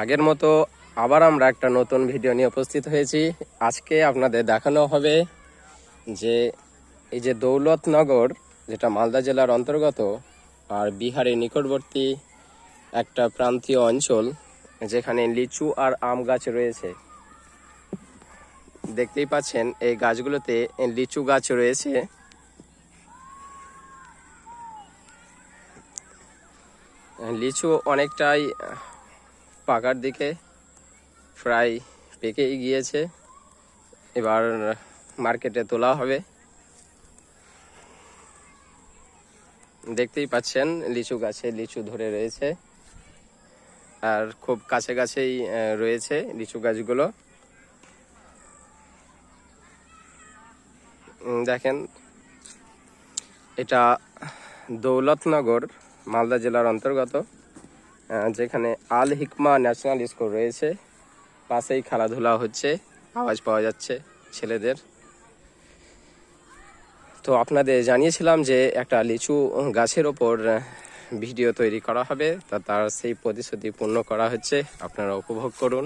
আগের মতো আবার আমরা একটা নতুন ভিডিও নিয়ে উপস্থিত হয়েছি। আজকে আপনাদের দেখানো হবে যে এই যে দৌলতনগর, যেটা মালদা জেলার অন্তর্গত আর বিহারের নিকটবর্তী একটা প্রান্তীয় অঞ্চল, যেখানে লিচু আর আম গাছ রয়েছে। দেখতেই পাচ্ছেন, এই গাছগুলোতে লিচু গাছ রয়েছে। লিচু অনেকটাই পাকার দিকে প্রায় পেকেই গিয়েছে। এবার মার্কেটে তোলা হবে। দেখতেই পাচ্ছেন, লিচু গাছে লিচু ধরে রয়েছে। আর খুব কাছে কাছেই রয়েছে লিচু গাছগুলো। দেখেন, এটা দৌলতনগর, মালদা জেলার অন্তর্গত। যেখানে আল হিকমা ন্যাশনাল স্কুল রয়েছে। পাশেই খেলাধুলা হচ্ছে, আওয়াজ পাওয়া যাচ্ছে ছেলেদের। তো আপনাদের জানিয়েছিলাম যে একটা লিচু গাছের ওপর ভিডিও তৈরি করা হবে, তা তার সেই প্রতিশ্রুতি পূর্ণ করা হচ্ছে। আপনারা উপভোগ করুন।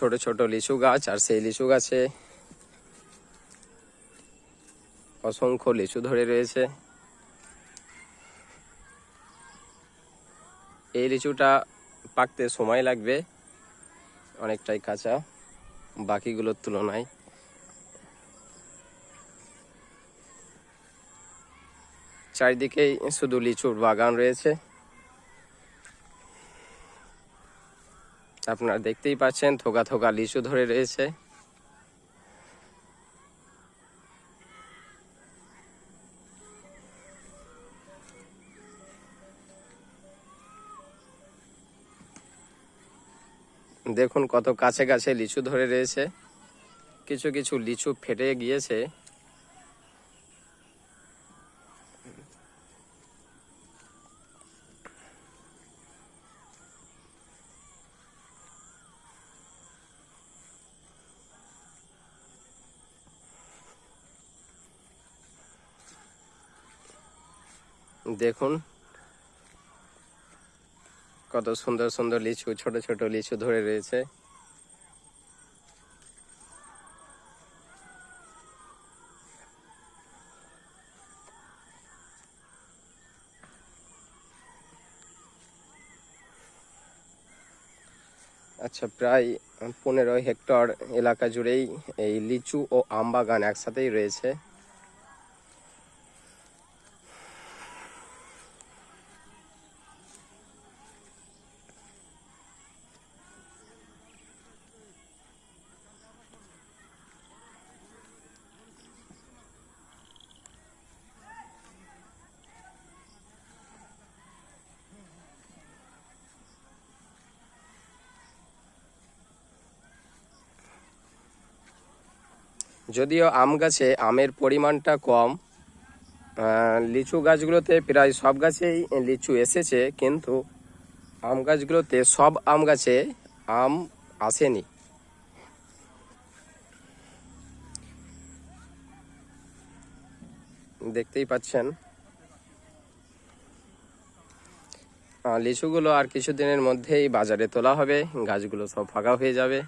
ছোট ছোট লিচু গাছ আর সেই লিচু গাছে অসংখ্য লিচু ধরে রয়েছে। এই লিচুটা পাকতে সময় লাগবে, অনেকটাই কাঁচা, বাকিগুলোর তুলনায়। চারিদিকেই শুধু লিচুর বাগান রয়েছে। আপনারা দেখতেই পাচ্ছেন, থোকা থোকা লিচু ধরে রয়েছে। দেখুন কত কাছে কাছে লিচু ধরে রয়েছে। কিছু কিছু লিচু ফেটে গিয়েছে। দেখুন। কত সুন্দর সুন্দর লিচু, ছোট ছোট লিচু ধরে রয়েছে। আচ্ছা প্রায় পনেরো হেক্টর এলাকা জুড়েই এই লিচু ও আম বাগান একসাথেই রয়েছে। যদিও আম গাছে আমের পরিমাণটা কম লিচু গাছগুলোতে প্রায় সব গাছেই লিচু এসেছে, কিন্তু আম গাছগুলোতে সব আম গাছে আম আসেনি। দেখতেই পাচ্ছেন। লিচুগুলো আর কিছুদিনের মধ্যেই বাজারে তোলা হবে, গাছগুলো সব ফাঁকা হয়ে যাবে।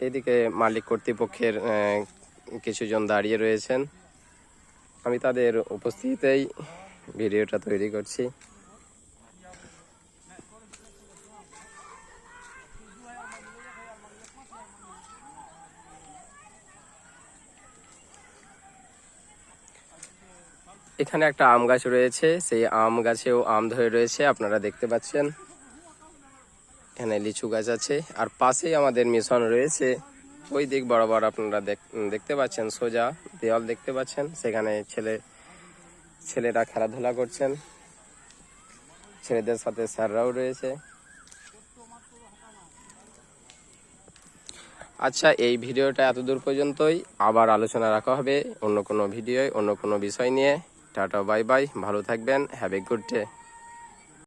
এদিকে মালিক কর্তৃপক্ষের কিছুজন দাঁড়িয়ে রয়েছেন। আমি তাদের উপস্থিতিতেই ভিডিওটা তৈরি করছি। এখানে একটা আম গাছ রয়েছে। সেই আম গাছেও আম ধরে রয়েছে, আপনারা দেখতে পাচ্ছেন। এখানে লিচু গাছ আছে। আর পাশেই আমাদের মিশন রয়েছে। ওই দিক বরাবর আপনারা দেখ- দেখতে পাচ্ছেন, সোজা দেওয়াল দেখতে পাচ্ছেন। সেখানে ছেলে ছেলেরা খেলাধুলা করছেন। ছেলেদের সাথে স্যাররাও রয়েছে। আচ্ছা এই ভিডিওটা এতদূর পর্যন্তই। আবার আলোচনা রাখা হবে অন্য কোনো ভিডিওয়, অন্য কোনো বিষয় নিয়ে। Tata, bye bye. ভালো থাকবেন। Have a good day